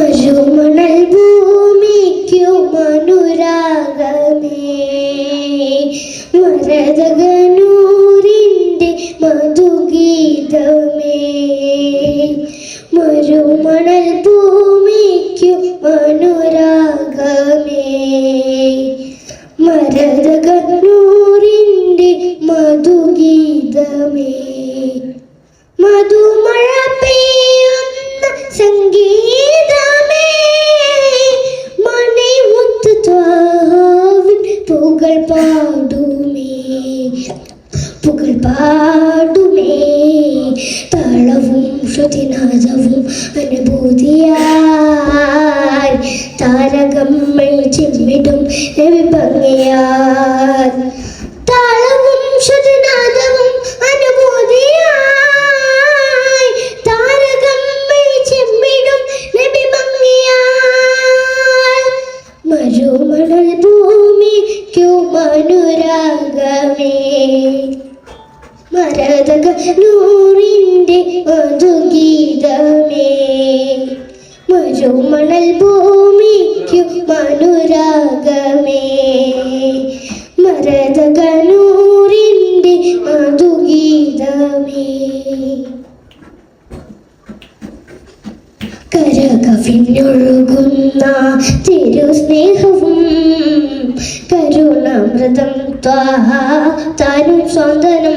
മരുമണൽ ഭൂമിക്കു മനുരാഗമേ മരതകനൂരിന്റെ മധുഗീതമേ. മരുമണൽ ഭൂമിക്കു മനുരാഗമേ മരതകനൂരിന്റെ മധുഗീതമേ. മധുമഴ പുകൾ പാടുമേ. താളവും ശ്രുതിനാദവും അനുഭൂതിയായി താരകമ്മൾ ചിമ്മിടും രവി ഭംഗിയാൽ. താളവും ശ്രുതിനാദവും അനുഭൂതിയായി താരകമ്മൾ ചിമ്മിടും രവി ഭംഗിയാൽ. മരുമണൽ ഭൂമിക്കു മനുരാഗമേ. മരതക നൂറിന്റെ മധുഗീതമേ മരുമണൽ ഭൂമിക്കു മനുരാഗമേ. മരതക നൂറിന്റെ മധുഗീതമേ കരകവിഞ്ഞൊഴുകുന്ന തിരുസ്നേഹവും കരുണാമൃതം ത്വാഹ താനും സ്വന്തനം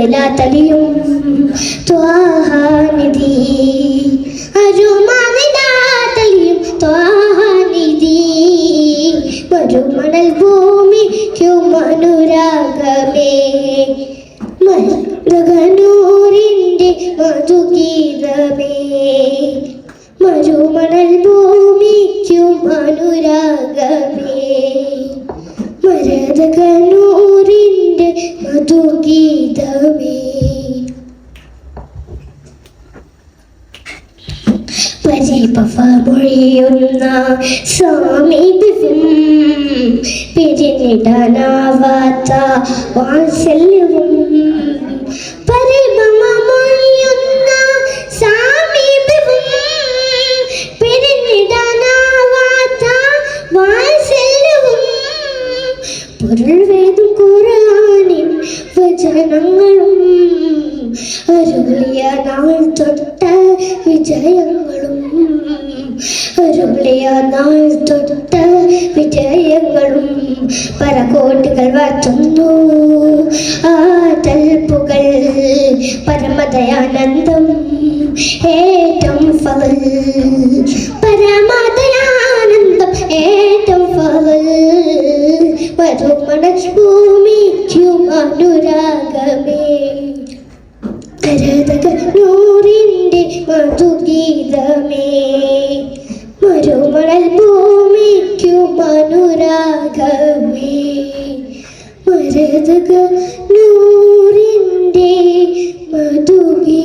അരുമനില തലിയും ത്വാഹാനിധി. അരുമനില തലിയും ത്വാഹാനിധി. മരുമണൽ ഭൂമിക്കു മനുരാഗമേ. മരുകനൂരിന്റെ മധുഗീതമേ. പരിഭവമൊഴിയുന്ന സാമീപ്യം പിരിഞ്ഞിടാനാവാത്ത വാത്സല്യവും പരിഭവമൊഴിയുന്ന സാമീപ്യവും പിരിഞ്ഞിടാനാവാത്ത വാത്സല്യവും പൊരുൾ വേദം ഖുറാനിൻ വചനങ്ങളും അരുളിയ നാൾ തൊട്ട നാൾ തൊട്ട വിജയങ്ങളും പരകോട്ടുകൾ വാറ്റുന്നു ആ തൽപ്പുകൾ പരമദയാനന്ദം ഏറ്റവും ഫവൽ. പരമദയാനന്ദം ഏറ്റവും ഫവൽ. മധുമണ ഭൂമിക്കും അനുരാഗമേ. കരതക നൂറിന്റെ മധുഗീതമേ. അനുരാഗമേ മരതക നൂറിന്റെ മധുവി.